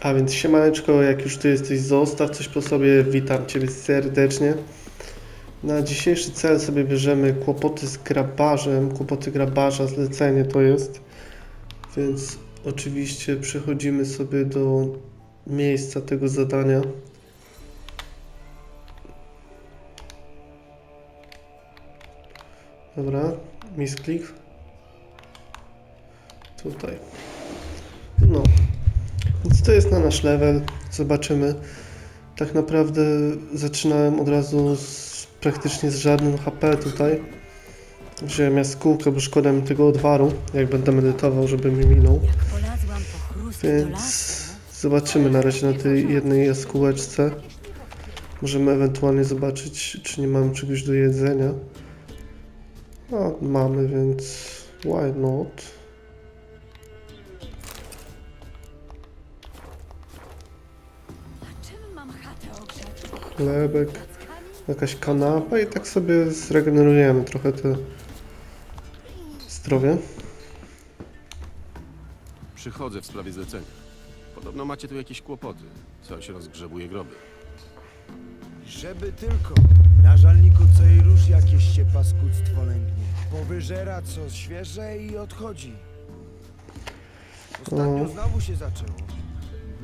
A więc siemaneczko, jak już tu jesteś, zostaw coś po sobie, witam Ciebie serdecznie. Na dzisiejszy cel sobie bierzemy kłopoty z grabarzem, kłopoty grabarza, zlecenie to jest. Więc oczywiście przechodzimy sobie do miejsca tego zadania. Dobra, misklik. Tutaj. No. To jest na nasz level. Zobaczymy. Tak naprawdę zaczynałem od razu z, praktycznie z żadnym HP tutaj. Wziąłem jaskółkę, bo szkoda mi tego odwaru, jak będę medytował, żeby mi minął. Więc zobaczymy na razie na tej jednej jaskółeczce. Możemy ewentualnie zobaczyć, czy nie mamy czegoś do jedzenia. No, mamy, więc why not? Chlebek, jakaś kanapa i tak sobie zregenerujemy trochę te zdrowie. Przychodzę w sprawie zlecenia. Podobno macie tu jakieś kłopoty. Coś rozgrzebuje groby. Żeby tylko. Na żalniku co i róż jakieś się paskudztwo lęgnie. Powyżera co świeże i odchodzi. Ostatnio O. znowu się zaczęło.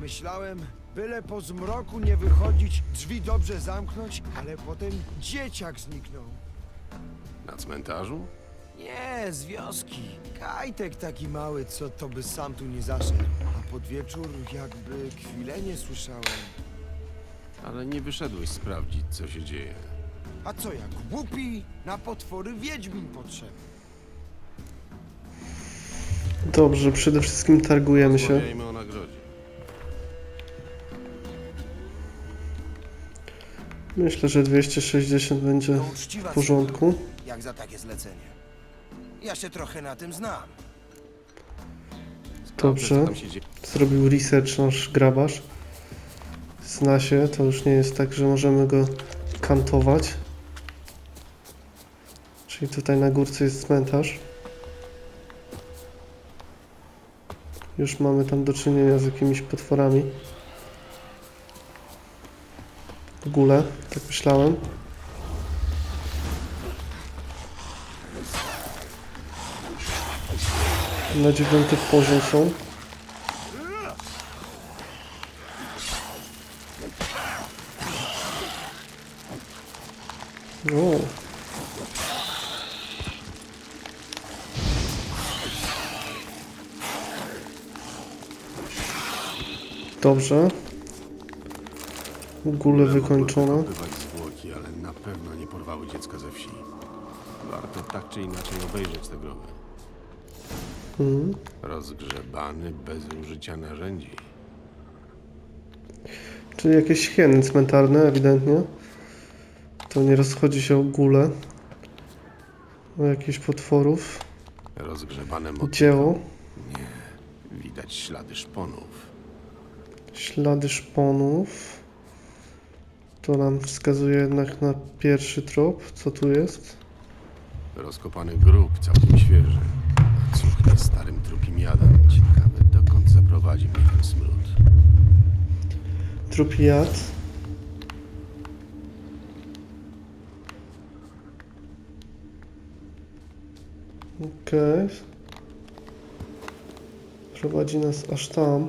Myślałem, byle po zmroku nie wychodzić, drzwi dobrze zamknąć, ale potem dzieciak zniknął. Na cmentarzu? Nie, z wioski. Kajtek taki mały, co to by sam tu nie zaszedł. A pod wieczór jakby kwilenie słyszałem. Ale nie wyszedłeś sprawdzić, co się dzieje. A co jak głupi na potwory wiedźmin potrzebny? Dobrze, przede wszystkim targujemy się. Rozmawiajmy o nagrodzie. Myślę, że 260 będzie To w porządku. cena, jak za takie zlecenie. Ja się trochę na tym znam. Dobrze. co tam się dzieje. Zrobił research nasz grabarz. Zna się, to już nie jest tak, że możemy go kantować. Czyli tutaj na górce jest cmentarz. Już mamy tam do czynienia z jakimiś potworami. W ogóle, tak myślałem. Na dziewiąty poziom są. O. Dobrze. Gule wykończone. Bywać zwłoki, ale na pewno nie porwały dziecka ze wsi. Warto tak czy inaczej obejrzeć te groby. Mhm. Rozgrzebany bez użycia narzędzi. Czyli jakieś hieny cmentarne, ewidentnie. To nie rozchodzi się o gule. O jakichś potworów. Rozgrzebane motywy. Dzieło. Widać ślady szponów. Ślady szponów. To nam wskazuje jednak na pierwszy trop. Co tu jest? Rozkopany grób, całkiem świeży. Cuchnie starym trupim jadem. Ciekawe, dokąd zaprowadzi mnie ten smród. Trupi jad. Okej. Prowadzi nas aż tam.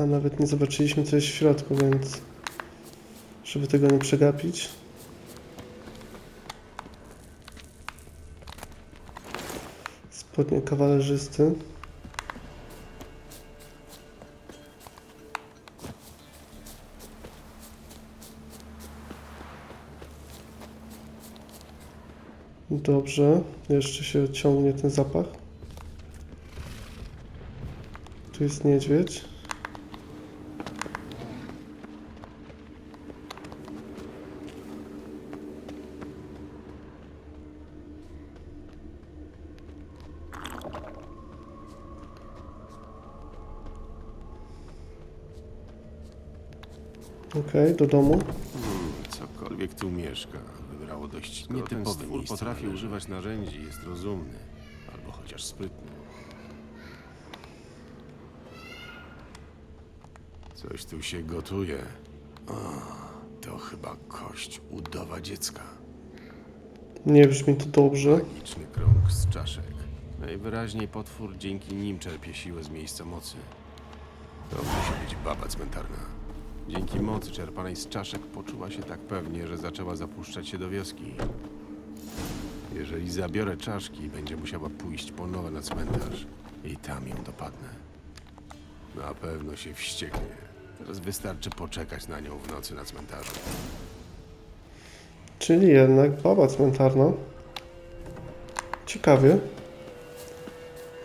A nawet nie zobaczyliśmy co jest w środku, więc żeby tego nie przegapić. Spodnie kawalerzysty. Dobrze, jeszcze się ciągnie ten zapach. Tu jest niedźwiedź. Okej, do domu. Hmm, cokolwiek tu mieszka, wybrało dość Skoro ten nietypowe stwór miejsce potrafi potrafi używać narzędzi, jest rozumny. Albo chociaż sprytny. Coś tu się gotuje. O, to chyba kość udowa dziecka. Nie brzmi to dobrze. Magiczny krąg z czaszek. Najwyraźniej potwór dzięki nim czerpie siłę z miejsca mocy. To musi być baba cmentarna. Dzięki mocy czerpanej z czaszek poczuła się tak pewnie, że zaczęła zapuszczać się do wioski. Jeżeli zabiorę czaszki, będzie musiała pójść po nowe na cmentarz i tam ją dopadnę. Na pewno się wścieknie. Teraz wystarczy poczekać na nią w nocy na cmentarzu. Czyli jednak baba cmentarna. Ciekawie.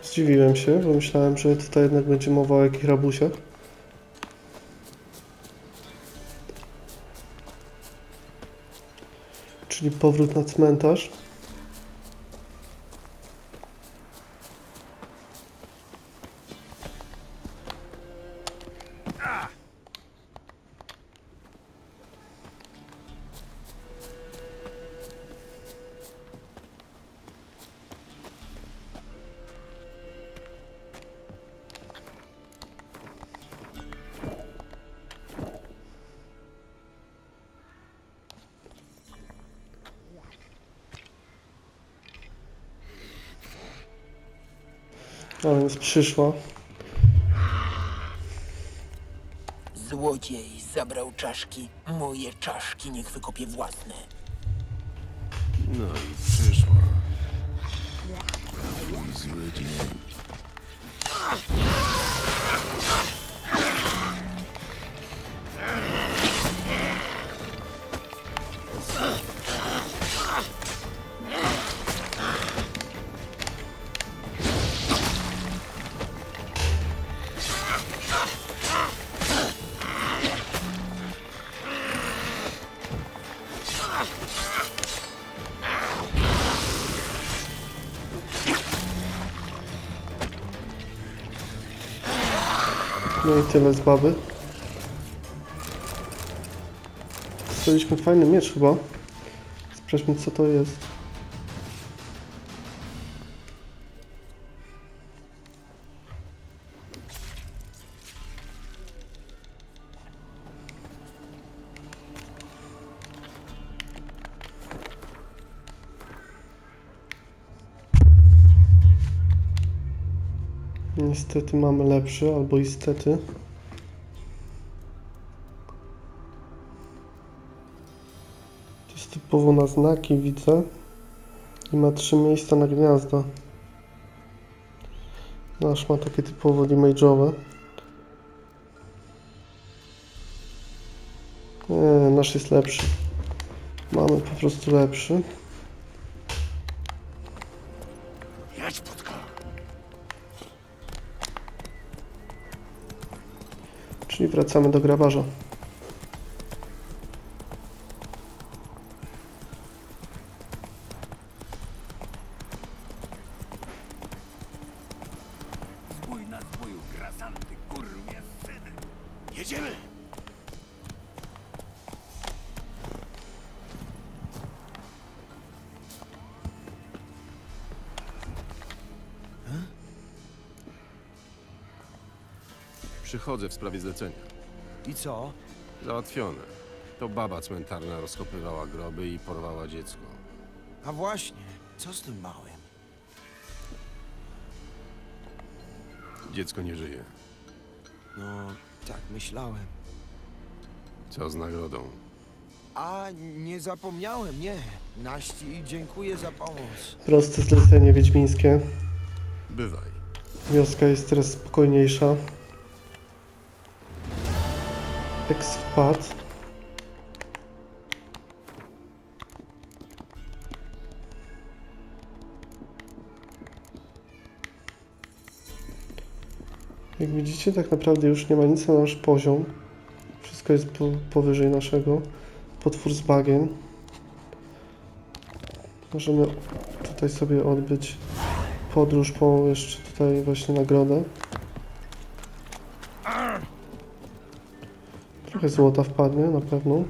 Zdziwiłem się, bo myślałem, że tutaj jednak będzie mowa o jakichś rabusiach. Czyli powrót na cmentarz. A więc przyszła. Złodziej zabrał czaszki. Moje czaszki niech wykopie własne. No i przyszła. Mój zły dzień. No i tyle z baby. Dostaliśmy fajny miecz chyba. Sprawdźmy co to jest. Niestety mamy lepszy, albo istety. To jest typowo na znaki, widzę. I ma trzy miejsca na gniazda. Nasz ma takie typowo damage'owe. Nasz jest lepszy. Mamy po prostu lepszy. Czyli wracamy do grabarza. Przychodzę w sprawie zlecenia. I co? Załatwione. To baba cmentarna rozkopywała groby i porwała dziecko. A właśnie, co z tym małym? Dziecko nie żyje. No, tak myślałem. Co z nagrodą? A, nie zapomniałem, nie. Naści i dziękuję za pomoc. Proste zlecenie wiedźmińskie. Bywaj. Wioska jest teraz spokojniejsza. Wpadł. Jak widzicie, tak naprawdę już nie ma nic na nasz poziom. Wszystko jest po, powyżej naszego. Potwór z bagien. Możemy tutaj sobie odbyć podróż po jeszcze tutaj właśnie nagrodę. Trochę złota wpadnie na pewno.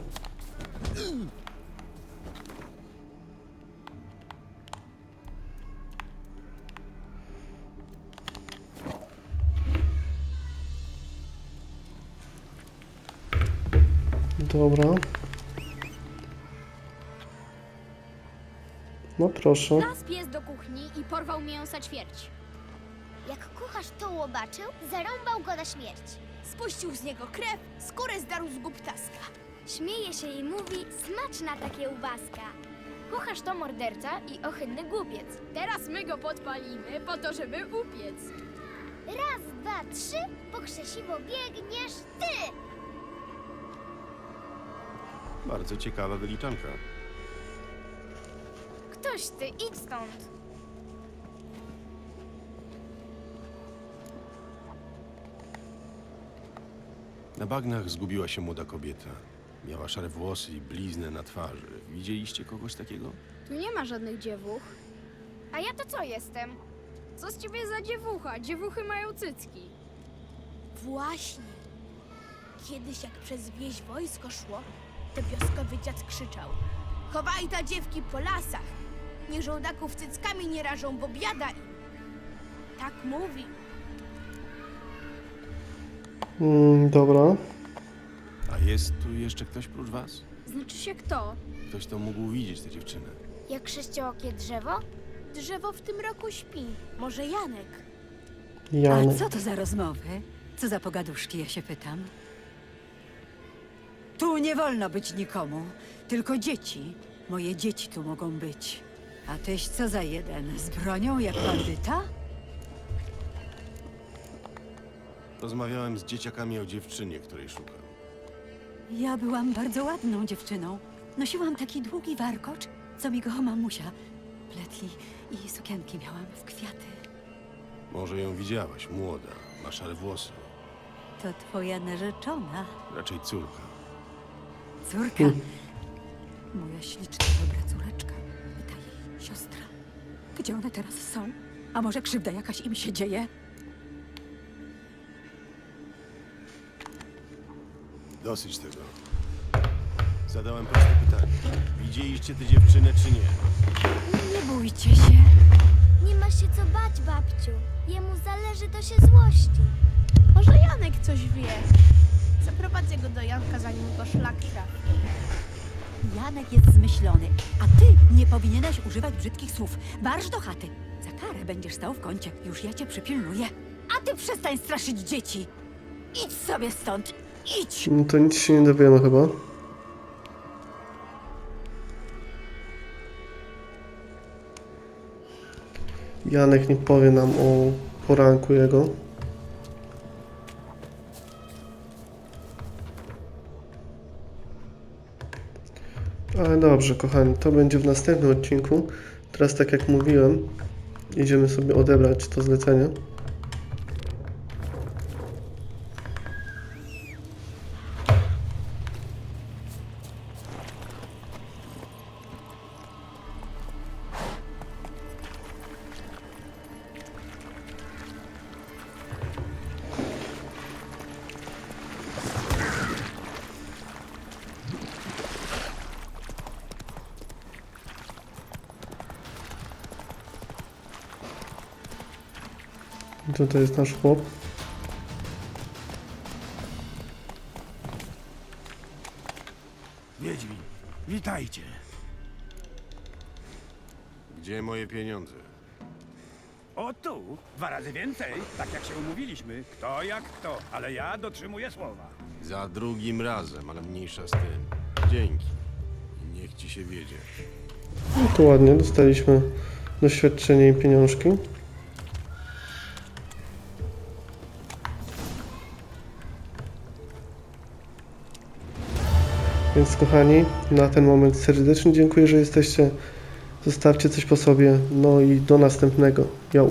Dobra. No proszę. Las pies do kuchni i porwał mięsa ćwierć. Jak kucharz to łobaczył, zarąbał go na śmierć. Spuścił z niego krew, skórę zdarł z gub ptaska. Śmieje się i mówi, smaczna ta kiełbaska. Kucharz to morderca i ohydny głupiec. Teraz my go podpalimy po to, żeby upiec. Raz, dwa, trzy, po krzesiwo biegniesz ty! Bardzo ciekawa wyliczanka. Ktoś ty, idź stąd. Na bagnach zgubiła się młoda kobieta. Miała szare włosy i bliznę na twarzy. Widzieliście kogoś takiego? Tu nie ma żadnych dziewuch. A ja to co jestem? Co z ciebie za dziewucha? Dziewuchy mają cycki. Właśnie. Kiedyś jak przez wieś wojsko szło, to wioskowy dziad krzyczał. Chowaj ta dziewki po lasach. Niech żołdaków cyckami nie rażą, bo biada im. Tak mówi. Mm, dobra. A jest tu jeszcze ktoś prócz was? Znaczy się kto? Ktoś, kto mógł widzieć tę dziewczynę. Jak sześciookie drzewo? Drzewo w tym roku śpi. Może Janek? Janek. A co to za rozmowy? Co za pogaduszki, ja się pytam. Tu nie wolno być nikomu, tylko dzieci. Moje dzieci tu mogą być. A tyś co za jeden? Z bronią jak bandyta? Rozmawiałem z dzieciakami o dziewczynie, której szukam. Ja byłam bardzo ładną dziewczyną. Nosiłam taki długi warkocz, co mi go mamusia pletli i sukienki miałam w kwiaty. Może ją widziałaś, młoda, ma szare włosy. To twoja narzeczona, Raczej córka. córka. Moja śliczna, dobra córeczka. I ta jej siostra. Gdzie one teraz są? A może krzywda jakaś im się dzieje? Dosyć tego. Zadałem proste pytanie. Widzieliście tę dziewczynę, czy nie? Nie bójcie się. Nie ma się co bać, babciu. Jemu zależy to się złości. Może Janek coś wie. Zaprowadzę go do Janka, zanim go szlak trafi. Janek jest zmyślony, a ty nie powinieneś używać brzydkich słów. Marsz do chaty. Za karę będziesz stał w kącie. Już ja cię przypilnuję. A ty przestań straszyć dzieci. Idź sobie stąd. Idź. No to nic się nie dowiemy chyba. Janek nie powie nam o poranku jego. Ale dobrze, kochani, to będzie w następnym odcinku. Teraz, tak jak mówiłem, idziemy sobie odebrać to zlecenie. Tutaj jest nasz chłop. Wiedźmin, witajcie. Gdzie moje pieniądze? O tu, dwa razy więcej, tak jak się umówiliśmy. Kto jak kto, ale ja dotrzymuję słowa. Za drugim razem, ale mniejsza z tym. Dzięki. I Niech ci się wiedzie. No to ładnie, dostaliśmy doświadczenie i pieniążki. Więc kochani, na ten moment serdecznie dziękuję, że jesteście. Zostawcie coś po sobie. No i do następnego. Yo.